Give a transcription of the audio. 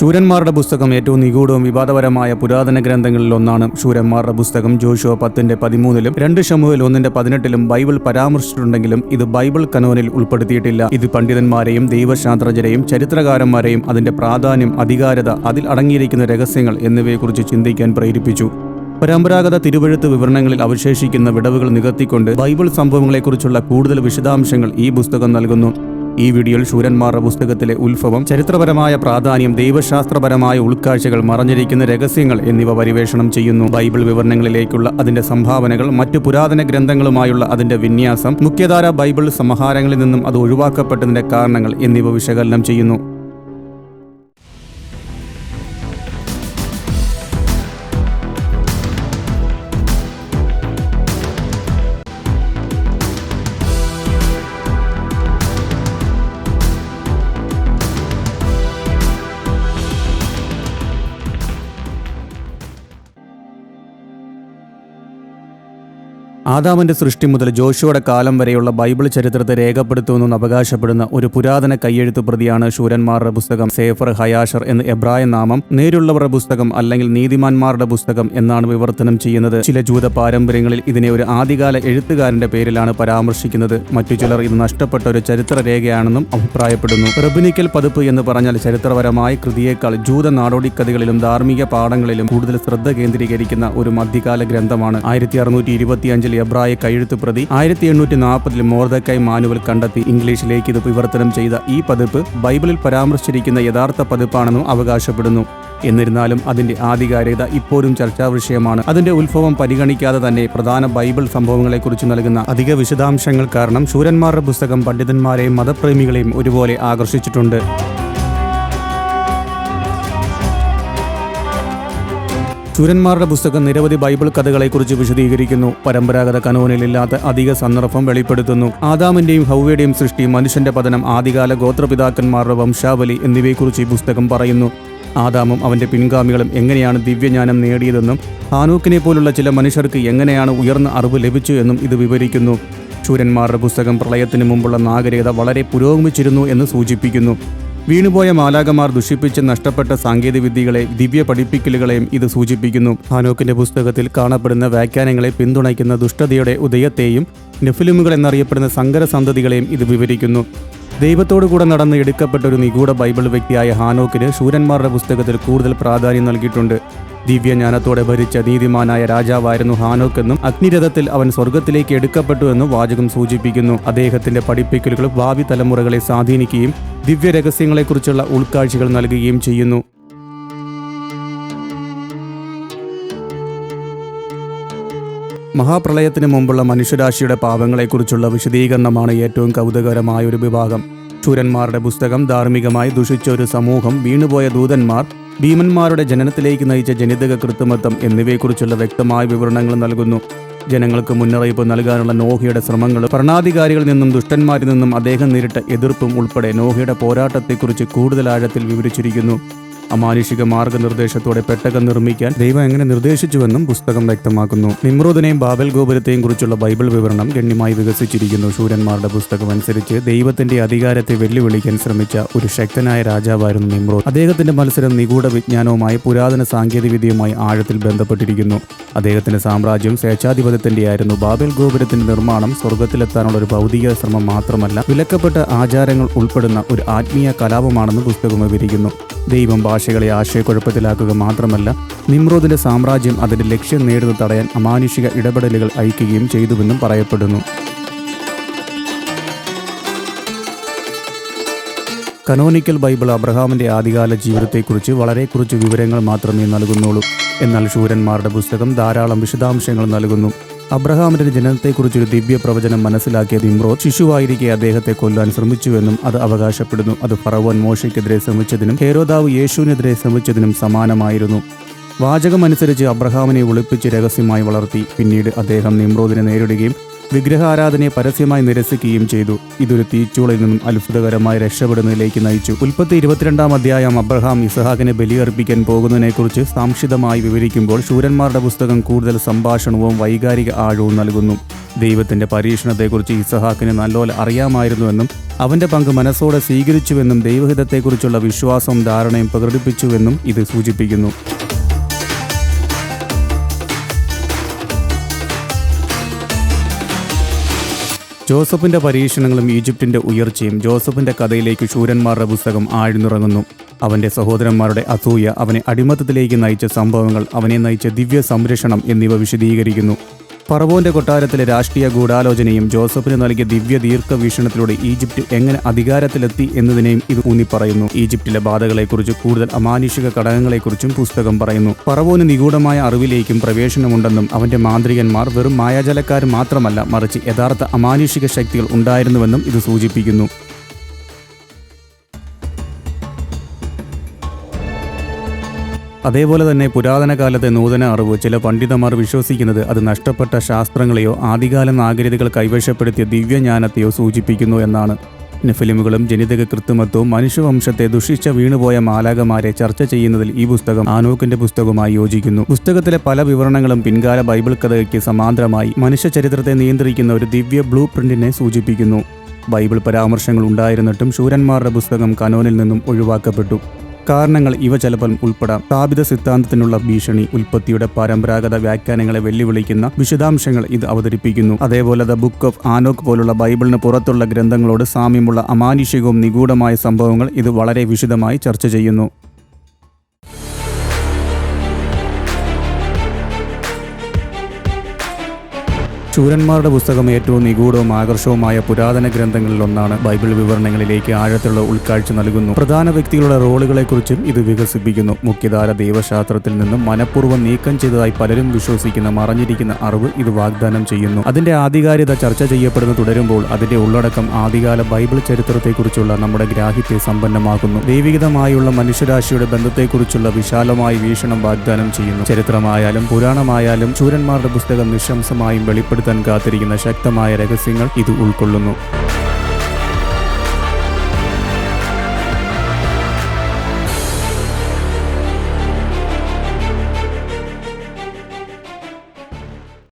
ശൂരന്മാരുടെ പുസ്തകം ഏറ്റവും നിഗൂഢവും വിവാദപരമായ പുരാതന ഗ്രന്ഥങ്ങളിൽ ഒന്നാണ് ശൂരന്മാരുടെ പുസ്തകം ജോഷുവ പത്തിന്റെ പതിമൂന്നിലും രണ്ട് ഷമുവിൽ ഒന്നിന്റെ പതിനെട്ടിലും ബൈബിൾ പരാമർശിച്ചിട്ടുണ്ടെങ്കിലും ഇത് ബൈബിൾ കനോനിൽ ഉൾപ്പെടുത്തിയിട്ടില്ല. ഇത് പണ്ഡിതന്മാരെയും ദൈവശാസ്ത്രജ്ഞരെയും ചരിത്രകാരന്മാരെയും അതിന്റെ പ്രാധാന്യം അധികാരത അതിൽ അടങ്ങിയിരിക്കുന്ന രഹസ്യങ്ങൾ എന്നിവയെക്കുറിച്ച് ചിന്തിക്കാൻ പ്രേരിപ്പിച്ചു. പരമ്പരാഗത തിരുവഴുത്ത് വിവരണങ്ങളിൽ അവശേഷിക്കുന്ന വിടവുകൾ നികത്തിക്കൊണ്ട് ബൈബിൾ സംഭവങ്ങളെക്കുറിച്ചുള്ള കൂടുതൽ വിശദാംശങ്ങൾ ഈ പുസ്തകം നൽകുന്നു. ഈ വീഡിയോയിൽ ശൂരന്മാരുടെ പുസ്തകത്തിലെ ഉത്ഭവം ചരിത്രപരമായ പ്രാധാന്യം ദൈവശാസ്ത്രപരമായ ഉൾക്കാഴ്ചകൾ മറഞ്ഞിരിക്കുന്ന രഹസ്യങ്ങൾ എന്നിവ പരിവേഷണം ചെയ്യുന്നു. ബൈബിൾ വിവരണങ്ങളിലേക്കുള്ള അതിന്റെ സംഭാവനകൾ മറ്റു പുരാതന ഗ്രന്ഥങ്ങളുമായുള്ള അതിന്റെ വിന്യാസം മുഖ്യധാര ബൈബിൾ സമാഹാരങ്ങളിൽ നിന്നും അത് ഒഴിവാക്കപ്പെട്ടതിന്റെ കാരണങ്ങൾ എന്നിവ വിശകലനം ചെയ്യുന്നു. ആദാമിന്റെ സൃഷ്ടി മുതൽ ജോഷുവയുടെ കാലം വരെയുള്ള ബൈബിൾ ചരിത്രത്തെ രേഖപ്പെടുത്തുമെന്ന് അവകാശപ്പെടുന്ന ഒരു പുരാതന കയ്യെഴുത്തു പ്രതിയാണ് ശൂരന്മാരുടെ പുസ്തകം സേഫർ ഹയാഷർ എന്ന് എബ്രായ നാമം. നേരുള്ളവരുടെ പുസ്തകം അല്ലെങ്കിൽ നീതിമാന്മാരുടെ പുസ്തകം എന്നാണ് വിവർത്തനം ചെയ്യുന്നത്. ചില ജൂത പാരമ്പര്യങ്ങളിൽ ഇതിനെ ഒരു ആദ്യകാല എഴുത്തുകാരന്റെ പേരിലാണ് പരാമർശിക്കുന്നത്. മറ്റു ചിലർ ഇത് നഷ്ടപ്പെട്ട ഒരു ചരിത്ര രേഖയാണെന്നും അഭിപ്രായപ്പെടുന്നു. റബിനിക്കൽ പതിപ്പ് എന്ന് പറഞ്ഞാൽ ചരിത്രപരമായ കൃതിയേക്കാൾ ജൂത നാടോടിക്കഥകളിലും ധാർമ്മിക പാഠങ്ങളിലും കൂടുതൽ ശ്രദ്ധ കേന്ദ്രീകരിക്കുന്ന ഒരു മധ്യകാല ഗ്രന്ഥമാണ്. ആയിരത്തി അറുന്നൂറ്റി ഇരുപത്തിയഞ്ചിൽ എബ്രായ കഴുത്തു പ്രതി ആയിരത്തി എണ്ണൂറ്റി നാൽപ്പതിൽ മോർദക്കായി മാനുവൽ കണ്ടെത്തി ഇംഗ്ലീഷിലേക്ക് ഇത് വിവർത്തനം ചെയ്ത ഈ പതിപ്പ് ബൈബിളിൽ പരാമർശിച്ചിരിക്കുന്ന യഥാർത്ഥ പതിപ്പാണെന്നും അവകാശപ്പെടുന്നു. എന്നിരുന്നാലും അതിന്റെ ആധികാരികത ഇപ്പോഴും ചർച്ചാ വിഷയമാണ്. അതിന്റെ ഉത്ഭവം പരിഗണിക്കാതെ തന്നെ പ്രധാന ബൈബിൾ സംഭവങ്ങളെക്കുറിച്ച് നൽകുന്ന അധിക വിശദാംശങ്ങൾ കാരണം ശൂരന്മാരുടെ പുസ്തകം പണ്ഡിതന്മാരെയും മതപ്രേമികളെയും ഒരുപോലെ ആകർഷിച്ചിട്ടുണ്ട്. ശൂരന്മാരുടെ പുസ്തകം നിരവധി ബൈബിൾ കഥകളെക്കുറിച്ച് വിശദീകരിക്കുന്നു. പരമ്പരാഗത കനോനിലില്ലാത്ത അധിക സന്ദർഭം വെളിപ്പെടുത്തുന്നു. ആദാമിന്റെയും ഹൗവയുടെയും സൃഷ്ടി മനുഷ്യന്റെ പതനം ആദികാല ഗോത്രപിതാക്കന്മാരുടെ വംശാവലി എന്നിവയെക്കുറിച്ച് ഈ പുസ്തകം പറയുന്നു. ആദാമും അവന്റെ പിൻഗാമികളും എങ്ങനെയാണ് ദിവ്യജ്ഞാനം നേടിയതെന്നും ഹാനൂക്കിനെ പോലുള്ള ചില മനുഷ്യർക്ക് എങ്ങനെയാണ് ഉയർന്ന അറിവ് ലഭിച്ചു എന്നും ഇത് വിവരിക്കുന്നു. ചൂരന്മാരുടെ പുസ്തകം പ്രളയത്തിന് മുമ്പുള്ള നാഗരികത വളരെ പുരോഗമിച്ചിരുന്നു എന്ന് സൂചിപ്പിക്കുന്നു. വീണുപോയ മാലാകമാർ ദുഷിപ്പിച്ച് നഷ്ടപ്പെട്ട സാങ്കേതികവിദ്യകളെ ദിവ്യ പഠിപ്പിക്കലുകളെയും ഇത് സൂചിപ്പിക്കുന്നു. ഹാനോക്കിന്റെ പുസ്തകത്തിൽ കാണപ്പെടുന്ന വ്യാഖ്യാനങ്ങളെ പിന്തുണയ്ക്കുന്ന ദുഷ്ടതയുടെ ഉദയത്തെയും നെഫിലിമുകൾ എന്നറിയപ്പെടുന്ന സങ്കര സന്തതികളെയും ഇത് വിവരിക്കുന്നു. ദൈവത്തോടു കൂടെ നടന്ന് എടുക്കപ്പെട്ട ഒരു നിഗൂഢ ബൈബിൾ വ്യക്തിയായ ഹാനോക്കിന് ശൂരന്മാരുടെ പുസ്തകത്തിൽ കൂടുതൽ പ്രാധാന്യം നൽകിയിട്ടുണ്ട്. ദിവ്യജ്ഞാനത്തോടെ ഭരിച്ച നീതിമാനായ രാജാവായിരുന്നു ഹാനോക്ക് എന്നും അഗ്നിരഥത്തിൽ അവൻ സ്വർഗത്തിലേക്ക് എടുക്കപ്പെട്ടു എന്നും വാചകം സൂചിപ്പിക്കുന്നു. അദ്ദേഹത്തിന്റെ പഠിപ്പിക്കലുകൾ ഭാവി തലമുറകളെ സ്വാധീനിക്കുകയും ദിവ്യരഹസ്യങ്ങളെക്കുറിച്ചുള്ള ഉൾക്കാഴ്ചകൾ നൽകുകയും ചെയ്യുന്നു. മഹാപ്രളയത്തിന് മുമ്പുള്ള മനുഷ്യരാശിയുടെ പാപങ്ങളെക്കുറിച്ചുള്ള വിശദീകരണമാണ് ഏറ്റവും കൗതുകകരമായ ഒരു വിഭാഗം. ചൂരന്മാരുടെ പുസ്തകം ധാർമ്മികമായി ദുഷിച്ച ഒരു സമൂഹം വീണുപോയ ദൂതന്മാർ ഭീമന്മാരുടെ ജനനത്തിലേക്ക് നയിച്ച ജനിതക കൃത്രിമത്വം എന്നിവയെക്കുറിച്ചുള്ള വ്യക്തമായ വിവരണങ്ങൾ നൽകുന്നു. ജനങ്ങൾക്ക് മുന്നറിയിപ്പ് നൽകാനുള്ള നോഹയുടെ ശ്രമങ്ങൾ ഭരണാധികാരികളിൽ നിന്നും ദുഷ്ടന്മാരിൽ നിന്നും അദ്ദേഹം നേരിട്ട എതിർപ്പും ഉൾപ്പെടെ നോഹയുടെ പോരാട്ടത്തെക്കുറിച്ച് കൂടുതൽ ആഴത്തിൽ വിവരിച്ചിരിക്കുന്നു. അമാനുഷിക മാർഗനിർദ്ദേശത്തോടെ പെട്ടകം നിർമ്മിക്കാൻ ദൈവം എങ്ങനെ നിർദ്ദേശിച്ചുവെന്നും പുസ്തകം വ്യക്തമാക്കുന്നു. നിമ്രോദിനെയും ബാബൽ ഗോപുരത്തെയും കുറിച്ചുള്ള ബൈബിൾ വിവരണം ഗണ്യമായി വികസിച്ചിരിക്കുന്നു. ശൂരന്മാരുടെ പുസ്തകം അനുസരിച്ച് ദൈവത്തിന്റെ അധികാരത്തെ വെല്ലുവിളിക്കാൻ ശ്രമിച്ച ഒരു ശക്തനായ രാജാവായിരുന്നു നിമ്രോദ്. അദ്ദേഹത്തിന്റെ മത്സരം നിഗൂഢ വിജ്ഞാനവുമായി പുരാതന സാങ്കേതികവിദ്യയുമായി ആഴത്തിൽ ബന്ധപ്പെട്ടിരിക്കുന്നു. അദ്ദേഹത്തിന്റെ സാമ്രാജ്യം സ്വേച്ഛാധിപത്യത്തിന്റെയായിരുന്നു. ബാബൽ ഗോപുരത്തിന്റെ നിർമ്മാണം സ്വർഗത്തിലെത്താനുള്ള ഒരു ഭൗതിക ശ്രമം മാത്രമല്ല വിലക്കപ്പെട്ട ആചാരങ്ങൾ ഉൾപ്പെടുന്ന ഒരു ആത്മീയ കലാപമാണെന്ന് പുസ്തകം വിവരിക്കുന്നു. ദൈവം ഭാഷകളെ ആശയക്കുഴപ്പത്തിലാക്കുക മാത്രമല്ല നിമ്രോദിന്റെ സാമ്രാജ്യം അതിന്റെ ലക്ഷ്യം നേടുന്നത് തടയാൻ അമാനുഷിക ഇടപെടലുകൾ അയക്കുകയും ചെയ്തുവെന്നും പറയപ്പെടുന്നു. കനോണിക്കൽ ബൈബിൾ അബ്രഹാമിന്റെ ആദ്യകാല ജീവിതത്തെക്കുറിച്ച് വളരെ കുറച്ച് വിവരങ്ങൾ മാത്രമേ നൽകുന്നുള്ളൂ. എന്നാൽ ശൂരന്മാരുടെ പുസ്തകം ധാരാളം വിശദാംശങ്ങൾ നൽകുന്നു. അബ്രഹാമിന്റെ ജനനത്തെക്കുറിച്ചൊരു ദിവ്യ പ്രവചനം മനസ്സിലാക്കിയ ഇമ്രോദ്. ശിശുവായിരിക്കെ അദ്ദേഹത്തെ കൊല്ലാൻ ശ്രമിച്ചുവെന്നും അത് അവകാശപ്പെടുന്നു. അത് ഫറവോൻ മോശയ്ക്കെതിരെ ശ്രമിച്ചതിനും ഹേരോദാവ് യേശുവിനെതിരെ ശ്രമിച്ചതിനും സമാനമായിരുന്നു. വാചകമനുസരിച്ച് അബ്രഹാമിനെ ഒളിപ്പിച്ച് രഹസ്യമായി വളർത്തി. പിന്നീട് അദ്ദേഹം നിമ്രോദിനെ നേരിടുകയും വിഗ്രഹാരാധനയെ പരസ്യമായി നിരസിക്കുകയും ചെയ്തു. ഇതൊരു തീച്ചൂളിൽ നിന്നും അത്ഭുതകരമായി രക്ഷപ്പെടുന്നതിലേക്ക് നയിച്ചു. ഉൽപ്പത്തി ഇരുപത്തിരണ്ടാം അധ്യായം അബ്രഹാം ഇസഹാക്കിനെ ബലിയർപ്പിക്കാൻ പോകുന്നതിനെക്കുറിച്ച് സാംക്ഷിതമായി വിവരിക്കുമ്പോൾ ശൂരന്മാരുടെ പുസ്തകം കൂടുതൽ സംഭാഷണവും വൈകാരിക ആഴവും നൽകുന്നു. ദൈവത്തിന്റെ പരീക്ഷണത്തെക്കുറിച്ച് ഇസഹാക്കിന് നല്ലോലെ അറിയാമായിരുന്നുവെന്നും അവന്റെ പങ്ക് മനസ്സോടെ സ്വീകരിച്ചുവെന്നും ദൈവഹിതത്തെക്കുറിച്ചുള്ള വിശ്വാസവും ധാരണയും പ്രകടിപ്പിച്ചുവെന്നും ഇത് സൂചിപ്പിക്കുന്നു. ജോസഫിന്റെ പരീക്ഷണങ്ങളും ഈജിപ്തിന്റെ ഉയർച്ചയും ജോസഫിന്റെ കഥയിലേക്ക് ശൂരന്മാരുടെ പുസ്തകം ആഴ്ന്നിറങ്ങുന്നു. അവന്റെ സഹോദരന്മാരുടെ അസൂയ അവനെ അടിമത്തത്തിലേക്ക് നയിച്ച സംഭവങ്ങൾ അവനെ നയിച്ച ദിവ്യ സംരക്ഷണം എന്നിവ വിശദീകരിക്കുന്നു. ഫറവോന്റെ കൊട്ടാരത്തിലെ രാഷ്ട്രീയ ഗൂഢാലോചനയും ജോസഫിന് നൽകിയ ദിവ്യ ദീർഘവീക്ഷണത്തിലൂടെ ഈജിപ്റ്റ് എങ്ങനെ അധികാരത്തിലെത്തി എന്നതിനെയും ഇത് ഊന്നിപ്പറയുന്നു. ഈജിപ്തിലെ ബാധകളെക്കുറിച്ച് കൂടുതൽ അമാനുഷിക ഘടകങ്ങളെക്കുറിച്ചും പുസ്തകം പറയുന്നു. പറവോന് നിഗൂഢമായ അറിവിലേക്കും പ്രവേശനമുണ്ടെന്നും അവന്റെ മാന്ത്രികന്മാർ വെറും മായാജലക്കാർ മാത്രമല്ല മറിച്ച് യഥാർത്ഥ അമാനുഷിക ശക്തികൾ ഉണ്ടായിരുന്നുവെന്നും ഇത് സൂചിപ്പിക്കുന്നു. അതേപോലെ തന്നെ പുരാതന കാലത്തെ നൂതന അറിവ് ചില പണ്ഡിതന്മാർ വിശ്വസിക്കുന്നത് അത് നഷ്ടപ്പെട്ട ശാസ്ത്രങ്ങളെയോ ആദികാല നാഗരികതകൾ കൈവശപ്പെടുത്തിയ ദിവ്യജ്ഞാനത്തെയോ സൂചിപ്പിക്കുന്നു എന്നാണ്. ഫിലിമുകളും ജനിതക കൃത്രിമത്വവും മനുഷ്യവംശത്തെ ദുഷിച്ച വീണുപോയ മാലാകമാരെ ചർച്ച ചെയ്യുന്നതിൽ ഈ പുസ്തകം ആനോക്കിന്റെ പുസ്തകവുമായി യോജിക്കുന്നു. പുസ്തകത്തിലെ പല വിവരണങ്ങളും പിൻകാല ബൈബിൾ കഥയ്ക്ക് സമാന്തരമായി മനുഷ്യ ചരിത്രത്തെ നിയന്ത്രിക്കുന്ന ഒരു ദിവ്യ ബ്ലൂ പ്രിന്റിനെ സൂചിപ്പിക്കുന്നു. ബൈബിൾ പരാമർശങ്ങൾ ഉണ്ടായിരുന്നിട്ടും ശൂരന്മാരുടെ പുസ്തകം കനോനിൽ നിന്നും ഒഴിവാക്കപ്പെട്ടു. കാരണങ്ങൾ ഇവ ചിലപ്പോൾ ഉൾപ്പെടാം. സ്ഥാപിത സിദ്ധാന്തത്തിനുള്ള ഭീഷണി ഉൽപ്പത്തിയുടെ പരമ്പരാഗത വ്യാഖ്യാനങ്ങളെ വെല്ലുവിളിക്കുന്ന വിശദാംശങ്ങൾ ഇത് അവതരിപ്പിക്കുന്നു. അതേപോലെ ദ ബുക്ക് ഓഫ് ആനോക്ക് പോലുള്ള ബൈബിളിന് പുറത്തുള്ള ഗ്രന്ഥങ്ങളോട് സാമ്യമുള്ള അമാനുഷികവും നിഗൂഢമായ സംഭവങ്ങൾ ഇത് വളരെ വിശദമായി ചർച്ച ചെയ്യുന്നു. ശൂരന്മാരുടെ പുസ്തകം ഏറ്റവും നിഗൂഢവും ആകർഷവുമായ പുരാതന ഗ്രന്ഥങ്ങളിൽ ഒന്നാണ് ബൈബിൾ വിവരണങ്ങളിലേക്ക് ആഴത്തിലുള്ള ഉൾക്കാഴ്ച നൽകുന്നു. പ്രധാന വ്യക്തികളുടെ റോളുകളെക്കുറിച്ചും ഇത് വികസിപ്പിക്കുന്നു. മുഖ്യധാര ദൈവശാസ്ത്രത്തിൽ നിന്നും മനഃപൂർവം നീക്കം ചെയ്തതായി പലരും വിശ്വസിക്കുന്ന മറഞ്ഞിരിക്കുന്ന അറിവ് ഇത് വാഗ്ദാനം ചെയ്യുന്നു. അതിന്റെ ആധികാരികത ചർച്ച ചെയ്യപ്പെടുന്നു തുടരുമ്പോൾ അതിന്റെ ഉള്ളടക്കം ആദികാല ബൈബിൾ ചരിത്രത്തെക്കുറിച്ചുള്ള നമ്മുടെ ഗ്രാഹ്യത്തെ സമ്പന്നമാക്കുന്നു. ദൈവികതമായുള്ള മനുഷ്യരാശിയുടെ ബന്ധത്തെക്കുറിച്ചുള്ള വിശാലമായ വീക്ഷണം വാഗ്ദാനം ചെയ്യുന്നു. ചരിത്രമായാലും പുരാണമായാലും ചൂരന്മാരുടെ പുസ്തകം നിശംസമായും വെളിപ്പെടുത്താൻ കാത്തിരിക്കുന്ന ശക്തമായ രഹസ്യങ്ങൾ ഇത് ഉൾക്കൊള്ളുന്നു.